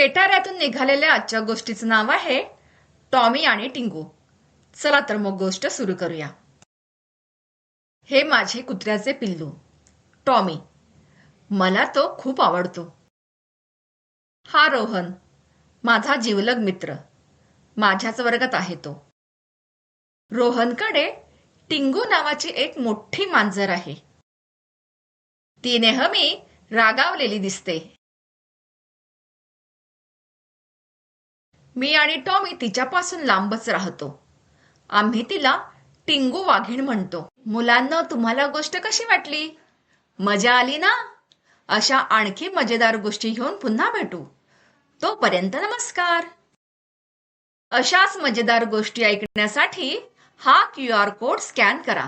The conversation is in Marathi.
पेटाऱ्यातून निघालेल्या आजच्या गोष्टीचं नाव आहे टॉमी आणि टिंगू. चला तर मग गोष्ट सुरू करूया. हे माझे कुत्र्याचे पिल्लू टॉमी. मला तो खूप आवडतो. हा रोहन माझा जिवलग मित्र. माझ्याच वर्गात आहे तो. रोहनकडे टिंगू नावाची एक मोठी मांजर आहे. ती नेहमी रागावलेली दिसते. मी आणि टॉमी तिच्यापासून लांबच राहतो. आम्ही तिला टिंगू वाघीण म्हणतो. मुलांना तुम्हाला गोष्ट कशी वाटली? मजा आली ना? अशा आणखी मजेदार गोष्टी घेऊन पुन्हा भेटू. तोपर्यंत नमस्कार. अशाच मजेदार गोष्टी ऐकण्यासाठी हा क्यू आर कोड स्कॅन करा.